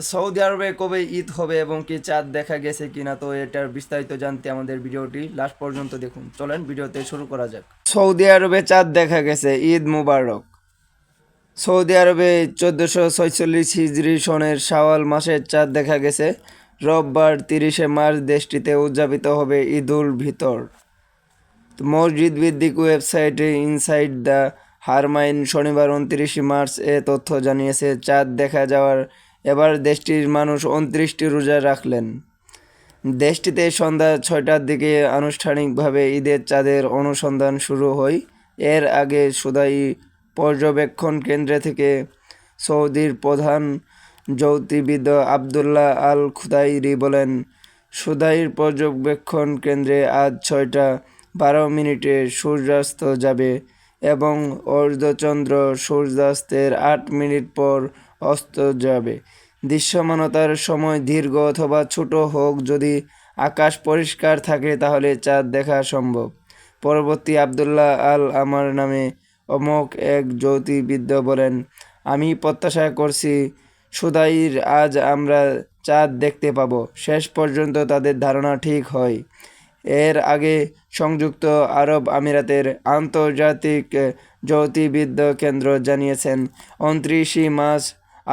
তো সৌদি আরবে কবে ঈদ হবে এবং কি চাঁদ দেখা গেছে কিনা, তো এটার বিস্তারিত জানতে আমাদের ভিডিওটি লাস্ট পর্যন্ত দেখুন। চলেন ভিডিওতে শুরু করা যাক। সৌদি আরবে চাঁদ দেখা গেছে, ঈদ মুবারক। সৌদি আরবে চোদ্দোশো ছয়চল্লিশ হিজরি সনের শাওয়াল মাসের চাঁদ দেখা গেছে। রোববার তিরিশে মার্চ দেশটিতে উদযাপিত হবে ঈদুল ভিতর মসজিদ ভিত্তিক ওয়েবসাইটে ইনসাইড দ্য হারমাইন শনিবার উনত্রিশে মার্চ এ তথ্য জানিয়েছে, চাঁদ দেখা যাওয়ার এবার দেশটির মানুষ উনত্রিশটি রোজা রাখলেন। দেশটিতে সন্ধ্যা ছয়টার দিকে আনুষ্ঠানিকভাবে ঈদের চাঁদের অনুসন্ধান শুরু হয়। এর আগে সুদাই পর্যবেক্ষণ কেন্দ্রে থেকে সৌদির প্রধান জ্যোতির্বিদ আবদুল্লাহ আল খুদাইরি বলেন, সুদাইর পর্যবেক্ষণ কেন্দ্রে আজ ছয়টা বারো মিনিটে সূর্যাস্ত যাবে এবং অর্ধচন্দ্র সূর্যাস্তের আট মিনিট পর অস্ত যাবে। দৃশ্যমানতার সময় দীর্ঘ অথবা ছোট হোক, যদি আকাশ পরিষ্কার থাকে তাহলে চাঁদ দেখা সম্ভব। পরবর্তী আবদুল্লাহ আল আমার নামে অমক এক জ্যোতির্বিদ্য বলেন, আমি প্রত্যাশা করছি, সুদাইর আজ আমরা চাঁদ দেখতে পাবো। শেষ পর্যন্ত তাদের ধারণা ঠিক হয়। এর আগে সংযুক্ত আরব আমিরাতের আন্তর্জাতিক জ্যোতির্বিদ্য কেন্দ্র জানিয়েছেন, উনত্রিশে মার্চ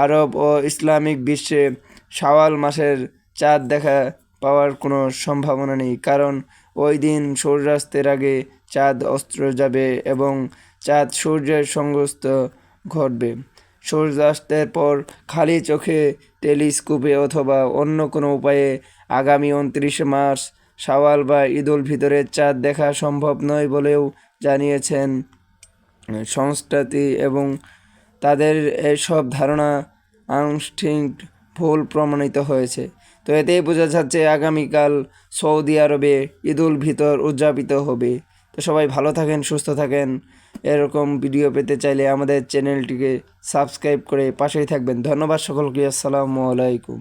আরব ও ইসলামিক বিশ্বে শাওয়াল মাসের চাঁদ দেখা পাওয়ার কোনো সম্ভাবনা নেই, কারণ ওই দিন সূর্যাস্তের আগে চাঁদ অস্ত্র যাবে এবং চাঁদ সূর্যের সংগ্রস্ত ঘটবে। সূর্যাস্তের পর খালি চোখে টেলিস্কোপে অথবা অন্য কোনো উপায়ে আগামী উনত্রিশে মার্চ শাওয়াল বা ঈদুল ভিতরের চাঁদ দেখা সম্ভব নয় বলেও জানিয়েছেন সংস্থাটি এবং তাদের এসব ধারণা আনুষ্ঠানিক ভুল প্রমাণিত হয়েছে। তো এতেই বোঝা যাচ্ছে আগামীকাল সৌদি আরবে ঈদুল ভিতর উদযাপিত হবে। তো সবাই ভালো থাকেন, সুস্থ থাকেন। এরকম ভিডিও পেতে চাইলে আমাদের চ্যানেলটিকে সাবস্ক্রাইব করে পাশেই থাকবেন। ধন্যবাদ সকলকে, আসসালামু আলাইকুম।